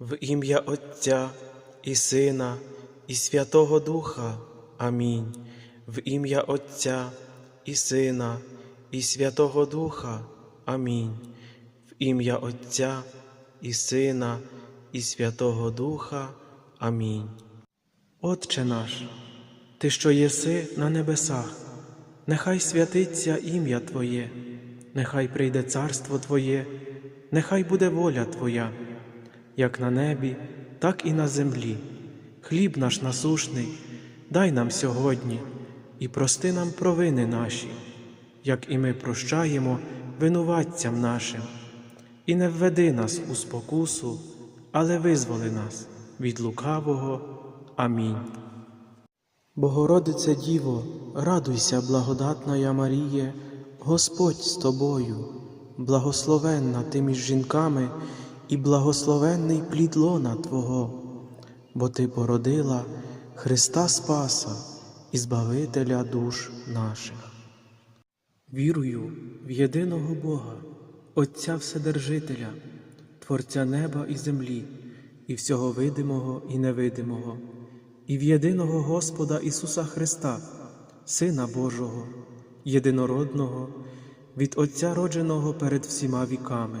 В ім'я Отця і Сина, і Святого Духа. Амінь. В ім'я Отця і Сина, і Святого Духа. Амінь. В ім'я Отця і Сина, і Святого Духа. Амінь. Отче наш, Ти, що єси на небесах, нехай святиться ім'я Твоє, нехай прийде царство Твоє, нехай буде воля Твоя, як на небі, так і на землі. Хліб наш насушний, дай нам сьогодні і прости нам провини наші, як і ми прощаємо винуватцям нашим, і не введи нас у спокусу, але визволи нас від лукавого. Амінь. Богородице Діво, радуйся, благодатна Маріє, Господь з тобою, благословенна ти між жінками, і благословенний плід лона Твого, бо Ти породила Христа Спаса і Збавителя душ наших. Вірую в єдиного Бога, Отця Вседержителя, Творця неба і землі, і всього видимого і невидимого, і в єдиного Господа Ісуса Христа, Сина Божого, єдинородного, від Отця родженого перед всіма віками,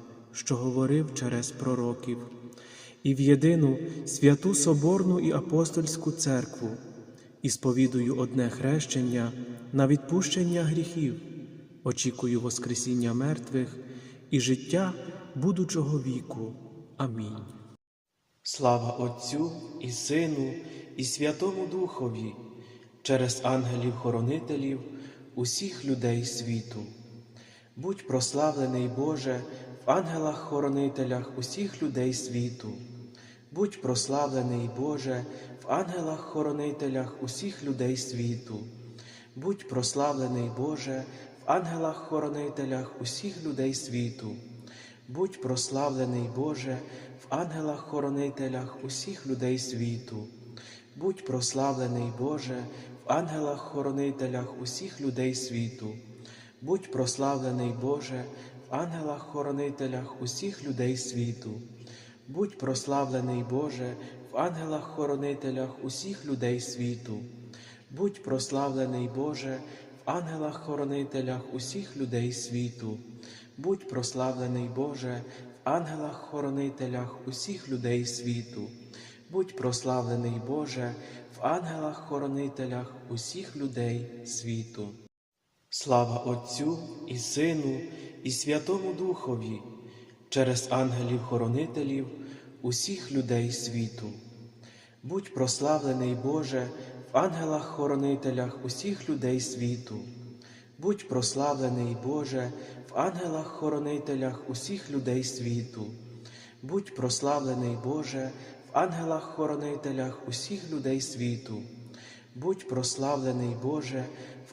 що говорив через пророків, і в єдину святу Соборну і апостольську церкву і сповідую одне хрещення на відпущення гріхів, очікую Воскресіння мертвих і життя будучого віку. Амінь. Слава Отцю і Сину, і Святому Духові, через ангелів-хоронителів усіх людей світу. Будь прославлений Боже в ангелах-хоронителях усіх людей світу. Будь прославлений Боже в ангелах-хоронителях усіх людей світу. Будь прославлений Боже в ангелах-хоронителях усіх людей світу. Будь прославлений Боже в ангелах-хоронителях усіх людей світу. Будь прославлений Боже в ангелах-хоронителях усіх людей світу. Будь прославлений Боже ангелах-хоронителях усіх людей світу. Будь прославлений Боже в ангелах-хоронителях усіх людей світу. Будь прославлений Боже в ангелах-хоронителях усіх людей світу. Будь прославлений Боже в ангелах-хоронителях усіх людей світу. Будь прославлений Боже в ангелах-хоронителях усіх людей світу. Слава Отцю і Сину, і Святому Духові, через ангелів-хоронителів усіх людей світу. Будь прославлений Боже в ангелах-хоронителях усіх людей світу. Будь прославлений Боже в ангелах-хоронителях усіх людей світу. Будь прославлений Боже в ангелах-хоронителях усіх людей світу. Будь прославлений Боже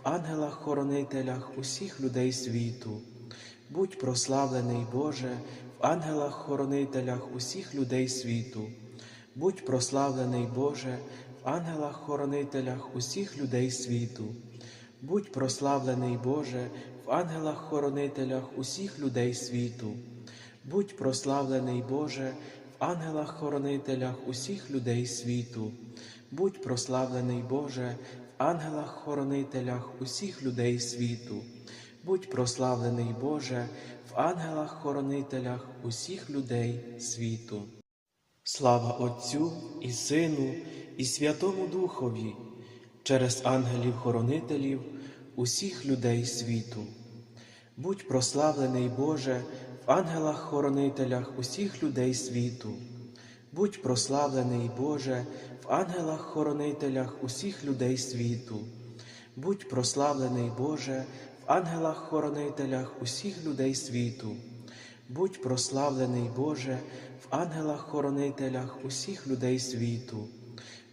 ангелах-хоронителях усіх людей світу. Будь прославлений Боже в ангелах-хоронителях усіх людей світу. Будь прославлений Боже в ангелах-хоронителях усіх людей світу. Будь прославлений Боже в ангелах-хоронителях усіх людей світу. Будь прославлений Боже в ангелах-хоронителях усіх людей світу. Будь прославлений Боже ангелах-хоронителях усіх людей світу. Будь прославлений Боже в ангелах-хоронителях усіх людей світу. Слава Отцю і Сину, і Святому Духові, через ангелів-хоронителів усіх людей світу. Будь прославлений Боже в ангелах-хоронителях усіх людей світу. Будь прославлений Боже в ангелах-хоронителях усіх людей світу. Будь прославлений Боже в ангелах-хоронителях усіх людей світу. Будь прославлений Боже в ангелах-хоронителях усіх людей світу.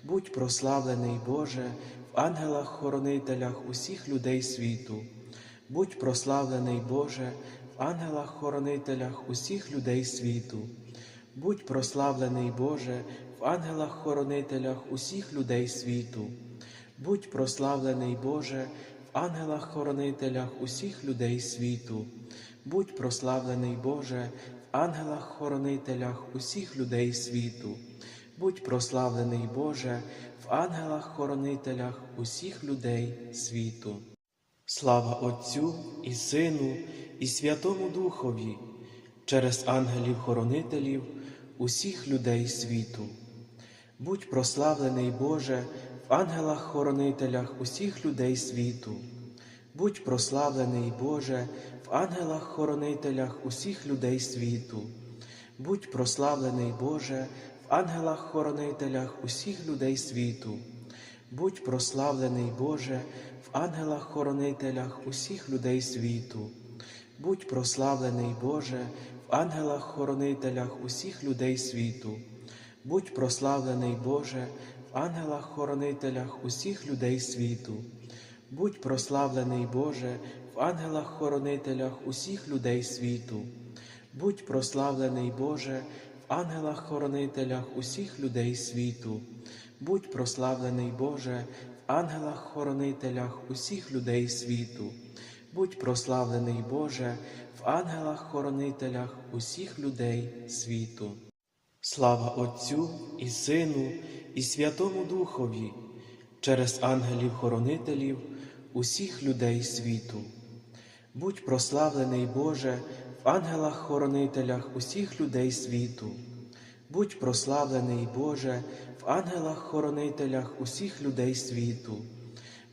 Будь прославлений Боже в ангелах-хоронителях усіх людей світу. Будь прославлений Боже в ангелах-хоронителях усіх людей світу. Будь прославлений Боже в ангелах-хоронителях усіх людей світу. Будь прославлений Боже в ангелах-хоронителях усіх людей світу. Будь прославлений Боже в ангелах-хоронителях усіх людей світу. Будь прославлений Боже в ангелах-хоронителях усіх людей світу. Слава Отцю і Сину, і Святому Духові, через ангелів-хоронителів усіх людей світу. Будь прославлений Боже в ангелах-хоронителях усіх людей світу. Будь прославлений Боже в ангелах-хоронителях усіх людей світу. Будь прославлений Боже в ангелах-хоронителях усіх людей світу. Будь прославлений Боже в ангелах-хоронителях усіх людей світу. Будь прославлений Боже ангелах-хоронителях усіх людей світу. Будь прославлений Боже в ангелах-хоронителях усіх людей світу. Будь прославлений Боже в ангелах-хоронителях усіх людей світу. Будь прославлений Боже в ангелах-хоронителях усіх людей світу. Будь прославлений Боже в ангелах-хоронителях усіх людей світу. Будь прославлений Боже в ангелах-хоронителях усіх людей світу. Слава Отцю і Сину, і Святому Духові, через ангелів-хоронителів усіх людей світу. Будь прославлений Боже в ангелах-хоронителях усіх людей світу. Будь прославлений Боже в ангелах-хоронителях усіх людей світу.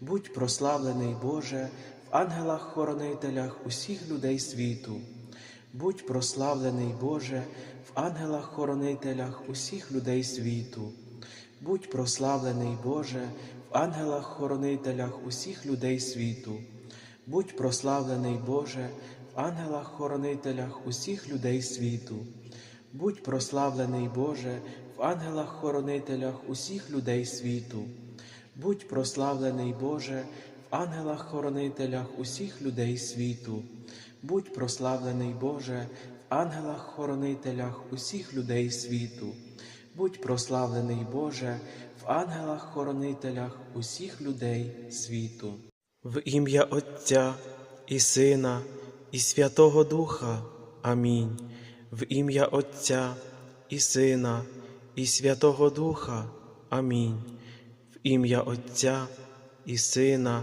Будь прославлений Боже ангелах-хоронителях усіх людей світу. Будь прославлений Боже в ангелах-хоронителях усіх людей світу. Будь прославлений Боже в ангелах-хоронителях усіх людей світу. Будь прославлений Боже в ангелах-хоронителях усіх людей світу. Будь прославлений Боже в ангелах-хоронителях усіх людей світу. Будь прославлений Боже ангелах-хоронителях усіх людей світу. Будь прославлений Боже в ангелах-хоронителях усіх людей світу. Будь прославлений Боже в ангелах-хоронителях усіх людей світу. В ім'я Отця і Сина, і Святого Духа. Амінь. В ім'я Отця і Сина, і Святого Духа. Амінь. В ім'я Отця і Сина,